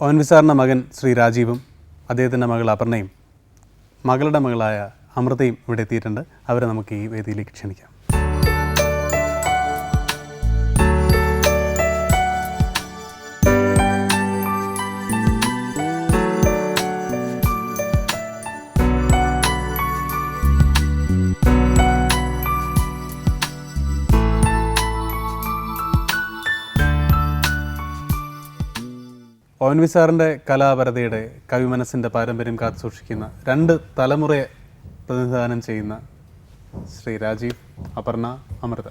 O വിസാറിന്റെ മകൻ ശ്രീ രാജീവും അദ്ദേഹത്തിന്റെ മകൾ അപർണയും മകളുടെ മകളായ അമൃതയും ഇവിടെ എത്തിയിട്ടുണ്ട്. അവരെ നമുക്ക് ഈ വേദിയിലേക്ക് ക്ഷണിക്കാം. ഒ എൻ വി സാറിന്റെ കലാപരതയുടെ കവിമനസ്സിന്റെ പാരമ്പര്യം കാത്തു സൂക്ഷിക്കുന്ന രണ്ട് തലമുറയെ പ്രതിനിധാനം ചെയ്യുന്ന ശ്രീ രാജീവ് അപർണ അമൃത.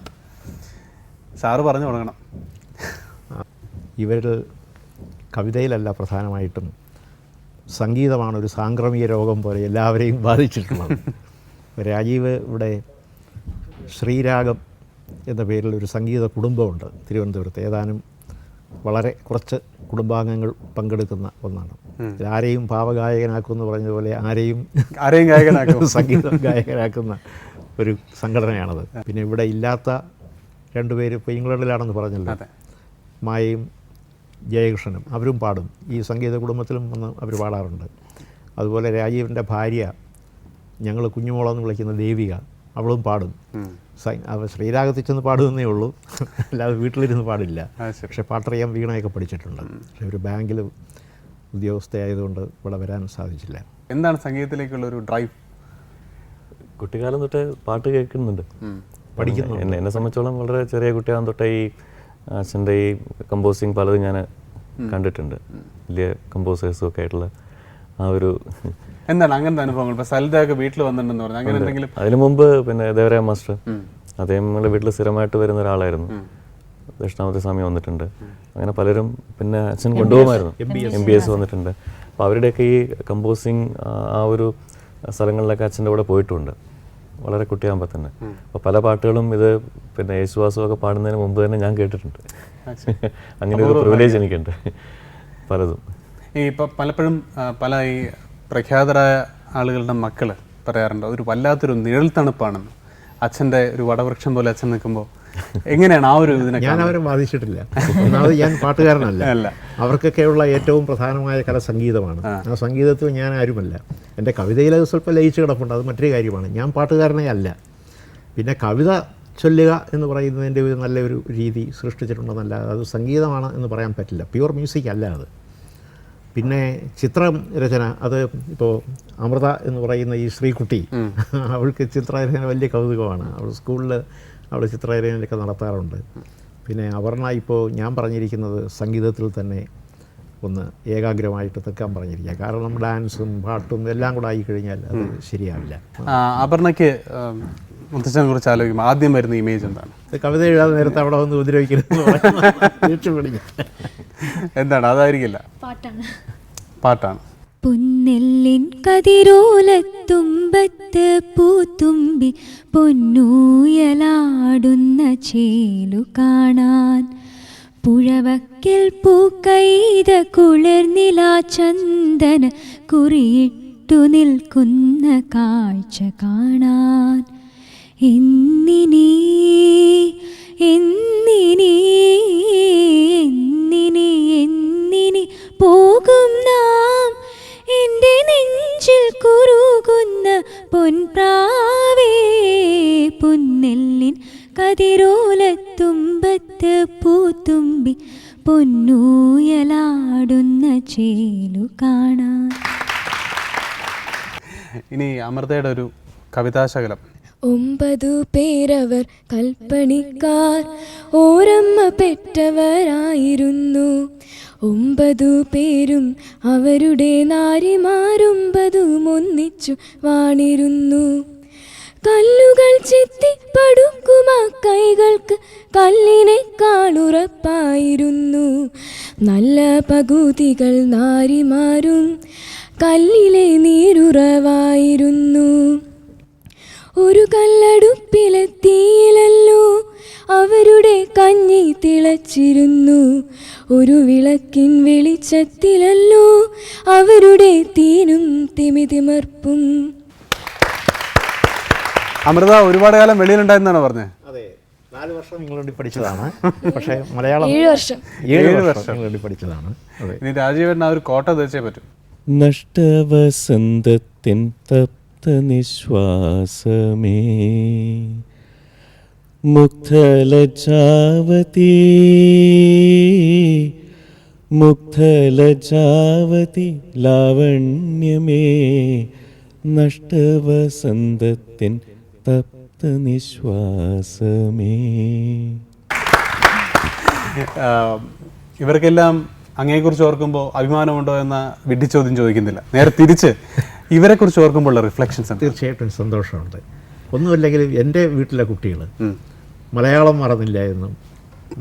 സാറ് പറഞ്ഞു തുടങ്ങണം. ഇവർ കവിതയിലല്ല പ്രധാനമായിട്ടും സംഗീതമാണ് ഒരു സാംക്രമിക രോഗം പോലെ എല്ലാവരെയും ബാധിച്ചിട്ടുള്ളത്. രാജീവ് ഇവിടെ ശ്രീരാഗം എന്ന പേരിൽ ഒരു സംഗീത കുടുംബമുണ്ട് തിരുവനന്തപുരത്ത്. ഏതാനും വളരെ കുറച്ച് കുടുംബാംഗങ്ങൾ പങ്കെടുക്കുന്ന ഒന്നാണ്. ആരെയും പാവഗായകനാക്കുമെന്ന് പറഞ്ഞതുപോലെ ആരെയും ആരെയും ഗായകനാക്കും. സംഗീത ഗായകനാക്കുന്ന ഒരു സംഘടനയാണത്. പിന്നെ ഇവിടെ ഇല്ലാത്ത രണ്ടുപേര് ഇപ്പോൾ ഇംഗ്ലണ്ടിലാണെന്ന് പറഞ്ഞല്ലോ. മായയും ജയകൃഷ്ണനും അവരും പാടും. ഈ സംഗീത കുടുംബത്തിലും വന്ന് അവർ പാടാറുണ്ട്. അതുപോലെ രാജീവിന്റെ ഭാര്യ ഞങ്ങൾ കുഞ്ഞുമോളെന്ന് വിളിക്കുന്ന ദേവിക അവളും പാടും. ശ്രീരാഗത്തിൽ ചെന്ന് പാടുമെന്നേ ഉള്ളൂ. അല്ലാതെ വീട്ടിലിരുന്ന് പാടില്ല. പക്ഷേ പാട്ടറിയാൻ വീണയൊക്കെ പഠിച്ചിട്ടുണ്ട്. പക്ഷെ ഒരു ബാങ്കിൽ ഉദ്യോഗസ്ഥയായതുകൊണ്ട് ഇവിടെ വരാൻ സാധിച്ചില്ല. എന്താണ് സംഗീതത്തിലേക്കുള്ള ഒരു ഡ്രൈവ് കുട്ടിക്കാലം തൊട്ടേ പാട്ട് കേൾക്കുന്നുണ്ട്. പഠിക്കുന്നു എന്നെ എന്നെ സംബന്ധിച്ചോളം വളരെ ചെറിയ കുട്ടിയാകും തൊട്ടേ ഈ അച്ഛന്റെ ഈ കമ്പോസിങ് പലതും ഞാൻ കണ്ടിട്ടുണ്ട്. വലിയ കമ്പോസേഴ്സും ഒക്കെ ആയിട്ടുള്ള ആ ഒരു എന്താണ് അങ്ങനത്തെ അനുഭവങ്ങൾ? സലിതയൊക്കെ വീട്ടിൽ വന്നിട്ടുണ്ടെന്ന് പറഞ്ഞു. അങ്ങനെ എന്തെങ്കിലും അതിനു മുമ്പ് പിന്നെ ദേവരായ മാസ്റ്റർ. അദ്ദേഹം നമ്മുടെ വീട്ടിൽ സ്ഥിരമായിട്ട് വരുന്ന ഒരാളായിരുന്നു. ദക്ഷിണാമൂർത്തി സ്വാമി വന്നിട്ടുണ്ട്. അങ്ങനെ പലരും പിന്നെ അച്ഛൻ കൊണ്ടുപോകുമായിരുന്നു. എം ബി എസ് വന്നിട്ടുണ്ട്. അപ്പോൾ അവരുടെയൊക്കെ ഈ കമ്പോസിങ് ആ ഒരു സ്ഥലങ്ങളിലൊക്കെ അച്ഛന്റെ കൂടെ പോയിട്ടുണ്ട്. വളരെ കുട്ടിയാകുമ്പോൾ തന്നെ. അപ്പോൾ പല പാട്ടുകളും ഇത് പിന്നെ യേശുവാസും ഒക്കെ പാടുന്നതിന് മുമ്പ് തന്നെ ഞാൻ കേട്ടിട്ടുണ്ട്. അങ്ങനെ ഒരു പ്രിവിലേജ് എനിക്കുണ്ട്. പലതും. ഈ ഇപ്പം പലപ്പോഴും പല ഈ പ്രഖ്യാതരായ ആളുകളുടെ മക്കൾ പറയാറുണ്ട് ഒരു വല്ലാത്തൊരു നിഴൽ തണുപ്പാണെന്ന്. അച്ഛന്റെ ഒരു വടവൃക്ഷം പോലെ അച്ഛൻ നിൽക്കുമ്പോൾ എങ്ങനെയാണ് ആ ഒരു ഇതിനെ ഞാൻ അവരെ ബാധിച്ചിട്ടില്ല ഒന്നാമത് ഞാൻ പാട്ടുകാരനല്ല. അല്ല. അവർക്കൊക്കെയുള്ള ഏറ്റവും പ്രധാനമായ കല സംഗീതമാണ്. ആ. സംഗീതത്തിൽ ഞാൻ ആരുമല്ല. എന്റെ കവിതയിൽ അത് സ്വല്പം ലയിച്ച് കിടപ്പുണ്ട്. അത് മറ്റൊരു കാര്യമാണ്. ഞാൻ പാട്ടുകാരനേ അല്ല. പിന്നെ കവിത ചൊല്ലുക എന്ന് പറയുന്നതിന്റെ ഒരു നല്ലൊരു രീതി സൃഷ്ടിച്ചിട്ടുണ്ടെന്നല്ല. അത് സംഗീതമാണ് എന്ന് പറയാൻ പറ്റില്ല. പ്യുവർ മ്യൂസിക് അല്ല അത്. പിന്നെ ചിത്രം രചന അത് ഇപ്പോൾ അമൃത എന്ന് പറയുന്ന ഈ ശ്രീകുട്ടി അവൾക്ക് ചിത്രരചന വലിയ കൗതുകമാണ്. അവൾ സ്കൂളിൽ അവൾ ചിത്രരചനയൊക്കെ നടത്താറുണ്ട്. പിന്നെ അപർണ ഇപ്പോൾ ഞാൻ പറഞ്ഞിരിക്കുന്നത് സംഗീതത്തിൽ തന്നെ ഒന്ന് ഏകാഗ്രമായിട്ട് നിൽക്കാൻ പറഞ്ഞിരിക്കുക. കാരണം ഡാൻസും പാട്ടും എല്ലാം കൂടെ ആയി കഴിഞ്ഞാൽ അത് ശരിയാവില്ല. അപർണയ്ക്ക് മുത്തച്ഛനെ കുറിച്ച് ആലോചിക്കുമ്പോൾ ആദ്യം വരുന്ന ഇമേജ് എന്താണ്? കവിത എഴുതാതെ നേരത്തെ അവിടെ വന്ന് ഉപദ്രവിക്കരുത് എന്താണ്? അതായിരിക്കില്ല. പാട്ടാണ്. പാട്ടാണ്. പൊന്നെല്ലിൻ കതിരോലത്തുമ്പത്ത് പൂത്തുമ്പി പൊന്നൂയലാടുന്ന ചേലു കാണാൻ. പുഴവക്കിൽ പൂക്കൈത കുളിർനില ചന്ദന കുറിയിട്ടു നിൽക്കുന്ന കാഴ്ച കാണാൻ. എന്നിനീ എന്നിനീ പൊൻപ്രാവേ പൊന്നെല്ലിൻ കതിരോലത്തുമ്പത്ത് പൂത്തുമ്പി പൊന്നൂയലാടുന്ന ചേലു കാണാൻ. ഇനി അമൃതയുടെ ഒരു കവിതാശകലം. ഒമ്പതു പേരവർ കൽപ്പണിക്കാർ ഓരമ്മ പെറ്റവരായിരുന്നു. ഒമ്പതു പേരും അവരുടെ നാരിമാരൊമ്പതും ഒന്നിച്ചു വാണിരുന്നു. കല്ലുകൾ ചെത്തി പടുക്കുമ കൈകൾക്ക് കല്ലിനേക്കാളുറപ്പായിരുന്നു നല്ല പകുതികൾ നാരിമാരും കല്ലിലെ നീരുറവായിരുന്നു. ഒരു കല്ലടുപ്പിലെ തീയിലല്ലോ അവരുടെ കഞ്ഞി തിളച്ചിരുന്നു. ഒരു വിളക്കിൻ വെളിച്ചത്തിലല്ലോ അവരുടെ തീനും തിമിതിമർപ്പും. അമൃത ഒരുപാട് കാലം വെളിയിലുണ്ടായിരുന്നാണ് പറഞ്ഞത് അതെ നാല് വർഷം ഇംഗ്ലണ്ടിൽ പഠിച്ചതാണ്. പക്ഷേ മലയാളം ഏഴ് വർഷം. ഏഴ് വർഷം ഇംഗ്ലണ്ടിൽ പഠിച്ചതാണ്. ഇനി ആ ഒരു കോട്ട തീർച്ചയായും പറ്റും. നഷ്ടവസന്തത്തിൻ തപ്ത നിശ്വാസമേ. മുഗ്ധലജാവതി. മുഗ്ധലജാവതി ലാവണ്യമേ. നഷ്ടവസന്തത്തിൻ തപ്ത നിശ്വാസമേ ഇവർക്കെല്ലാം അങ്ങയെക്കുറിച്ച് ഓർക്കുമ്പോൾ അഭിമാനമുണ്ടോ എന്ന വിഡ്ഢിച്ചോദ്യം ചോദിക്കുന്നില്ല. നേരെ തിരിച്ച് ഇവരെക്കുറിച്ച് ഓർക്കുമ്പോൾ ഉള്ള റിഫ്ലക്ഷൻസ് തീർച്ചയായിട്ടും സന്തോഷമുണ്ട്. ഒന്നുമില്ലെങ്കിൽ എന്റെ വീട്ടിലെ കുട്ടികൾ മലയാളം മറന്നില്ല എന്നും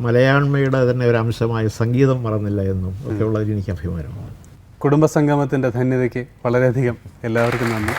മലയാണ്മയുടെ തന്നെ ഒരു അംശമായ സംഗീതം മറന്നില്ല എന്നും ഒക്കെ ഉള്ളതിൽ എനിക്ക് അഭിമാനമാണ്. കുടുംബസംഗമത്തിന്റെ ധന്യതയ്ക്ക് വളരെയധികം എല്ലാവർക്കും നന്ദി.